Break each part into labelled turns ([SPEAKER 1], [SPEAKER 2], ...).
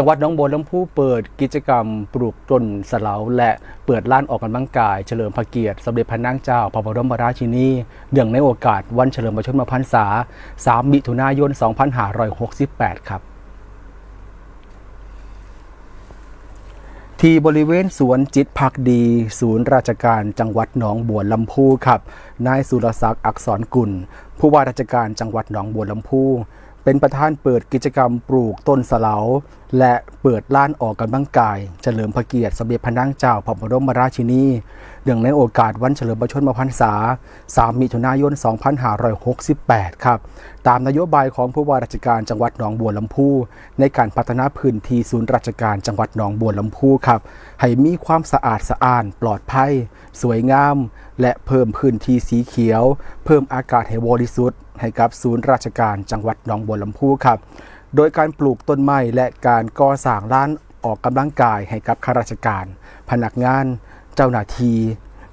[SPEAKER 1] จังหวัดน้องบัวลำพูเปิดกิจกรรมปลูกต้นสะเหลาและเปิดล้านออกกำลังกายเฉลิมพระเกียรติสมเด็จพระนางเจ้าพระบรมราชินีเนื่องในโอกาสวันเฉลิมพระชนมพรรษา 3 มิถุนายน 2568 ครับที่บริเวณสวนจิตพักดี ศูนย์ราชการจังหวัดหนองบัวลำพูครับ นายสุรศักดิ์อักษรกุล ผู้ว่าราชการจังหวัดหนองบัวลำพู เป็นประธานเปิดกิจกรรมปลูกต้นสะเหลาและเปิดล้านออกกำลังกาย เฉลิมพระเกียรติสมเด็จพระนางเจ้าพระบรมราชินี นื่องในโอกาสวันเฉลิมพระชนมพรรษา 3 มิถุนายน 2568 ครับ ตามนโยบายของผู้ว่าราชการจังหวัดหนองบัวลำพู ในการพัฒนาพื้นที่ศูนย์ราชการจังหวัดหนองบัวลำพูครับ ให้มีความสะอาดสะอ้าน ปลอดภัย สวยงาม และเพิ่มพื้นที่สีเขียว เพิ่มอากาศให้บริสุทธิ์ให้กับศูนย์ราชการจังหวัดหนองบัวลำพูครับโดยการปลูกต้นไม้และการก่อสร้างร้านออกกำลังกายให้กับข้าราชการ พนักงาน เจ้าหน้าที่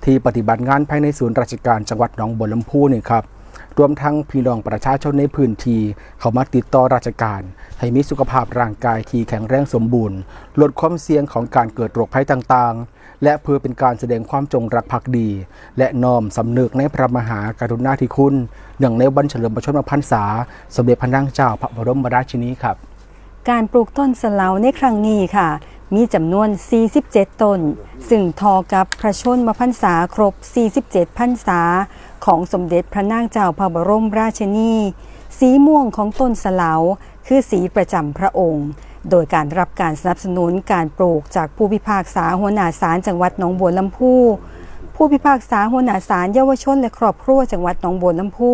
[SPEAKER 1] ที่ปฏิบัติงานภายในศูนย์ราชการจังหวัดหนองบัวลำพูนี่ครับรวมทั้งพี่น้องประชาชนในพื้นที่เข้ามาติดต่อราชการ ให้มีสุขภาพร่างกายที่แข็งแรงสมบูรณ์ ลดความเสี่ยงของการเกิดโรคภัยต่างๆ และเพื่อเป็นการแสดงความจงรักภักดี และน้อมสำนึกในพระมหากรุณาธิคุณเนื่องในวันเฉลิมพระชนมพรรษา สมเด็จพระนางเจ้าพระบรมราชินีครับ
[SPEAKER 2] การปลูกต้นสลาในครั้งนี้ค่ะ มีจำนวน 47ต้นซึ่งทอกับพระชนมพรรษาครบ 47 พรรษา ของสมเด็จพระนางเจ้าพระบรมราชินี สีม่วงของต้นสะเหลาคือสีประจำพระองค์ โดยการรับการสนับสนุนการปลูกจากผู้พิพากษาหัวหน้าศาลจังหวัดหนองบัวลำพู ผู้พิพากษาหัวหน้าศาลเยาวชนและครอบครัวจังหวัดหนองบัวลำพู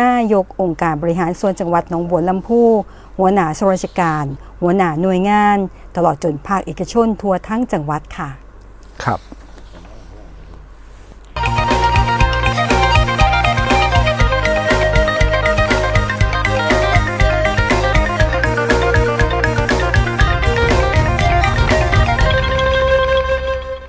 [SPEAKER 2] นายกองค์การบริหารส่วนจังหวัดหนองบัวลำพูหัวหน้าส่วนราชการ หัวหน้าหน่วยงาน ตลอดจนภาคเอกชนทั่วทั้งจังหวัดค่ะ
[SPEAKER 1] ครับ